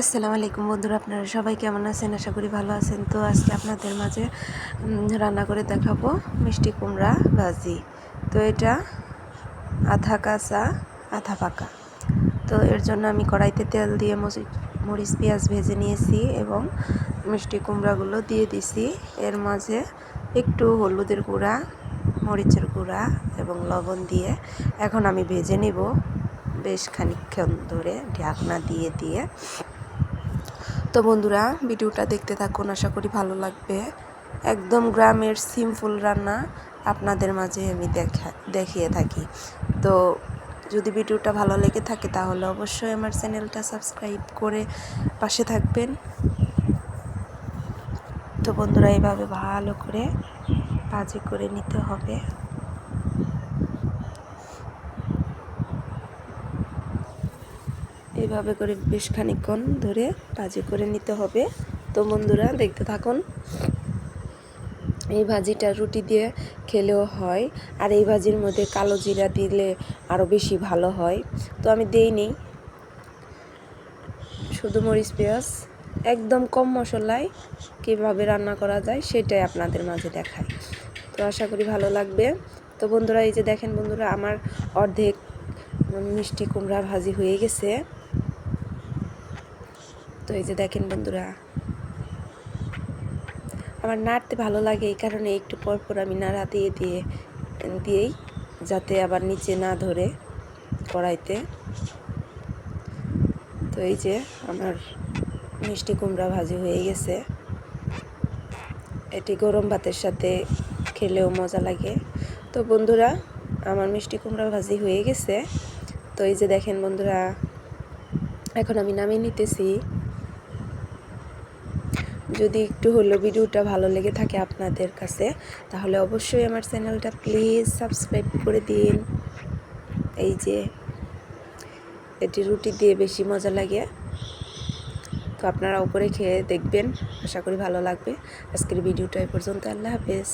আসসালামু আলাইকুম বন্ধুরা, আপনারা সবাই কেমন আছেন? আশা করি ভালো আছেন। তো আজকে আপনাদের মাঝে রান্না করে দেখাবো মিষ্টি কুমড়া ভাজি। তো এটা আধা কাঁচা, আধা পাকা। তো এর জন্য আমি কড়াইতে তেল দিয়ে মরিচ, পেঁয়াজ ভেজে নিয়েছি এবং মিষ্টি কুমড়াগুলো দিয়ে দিছি। এর মাঝে একটু হলুদের গুঁড়া, মরিচের গুঁড়া এবং লবণ দিয়ে এখন আমি ভেজে নেব বেশ খানিকক্ষণ ধরে ঢাকনা দিয়ে দিয়ে। তো বন্ধুরা, ভিডিওটা দেখতে থাকুন, আশা করি ভালো লাগবে। একদম গ্রামের সিম্পল রান্না আপনাদের মাঝে আমি দেখা, দেখিয়ে থাকি। তো যদি ভিডিওটা ভালো লেগে থাকে, তাহলে অবশ্যই আমার চ্যানেলটা সাবস্ক্রাইব করে পাশে থাকবেন। তো বন্ধুরা এইভাবে ভালো করে ভাজি করে নিতে হবে। এইভাবে করে বেশ খানিকক্ষণ ধরে ভাজি করে নিতে হবে। তো বন্ধুরা, দেখতে থাকুন। এই ভাজিটা রুটি দিয়ে খেলেও হয়, আর এই ভাজির মধ্যে কালো জিরা দিলে আরও বেশি ভালো হয়। তো আমি দেইনি শুধু মরিচ, পেঁয়াজ, একদম কম মশলায় কীভাবে রান্না করা যায় সেটাই আপনাদের মাঝে দেখায় তো আশা করি ভালো লাগবে। তো বন্ধুরা, এই যে দেখেন বন্ধুরা, আমার অর্ধেক মিষ্টি কুমড়া ভাজি হয়ে গেছে। তো এই যে দেখেন বন্ধুরা, আমার নাড়তে ভালো লাগে এই কারণে একটু পর পর আমি নাড়া দিয়ে দিয়ে, দিয়েই যাতে আবার নিচে না ধরে কড়াইতে। তো এই যে আমার মিষ্টি কুমড়া ভাজি হয়ে গেছে। এটি গরম ভাতের সাথে খেলেও মজা লাগে। তো বন্ধুরা, আমার মিষ্টি কুমড়া ভাজি হয়ে গেছে। তো এই যে দেখেন বন্ধুরা, এখন আমি নামিয়ে নিতেছি। যদি একটু হলো ভিডিওটা ভালো লেগে থাকে আপনাদের কাছে, তাহলে অবশ্যই আমার চ্যানেলটা প্লিজ সাবস্ক্রাইব করে দিন। এই যে, এটি রুটি দিয়ে বেশি মজা লাগে। তো আপনারা উপরে খেয়ে দেখবেন, আশা করি ভালো লাগবে। আজকের ভিডিওটা এই পর্যন্ত, আল্লাহ হাফেজ।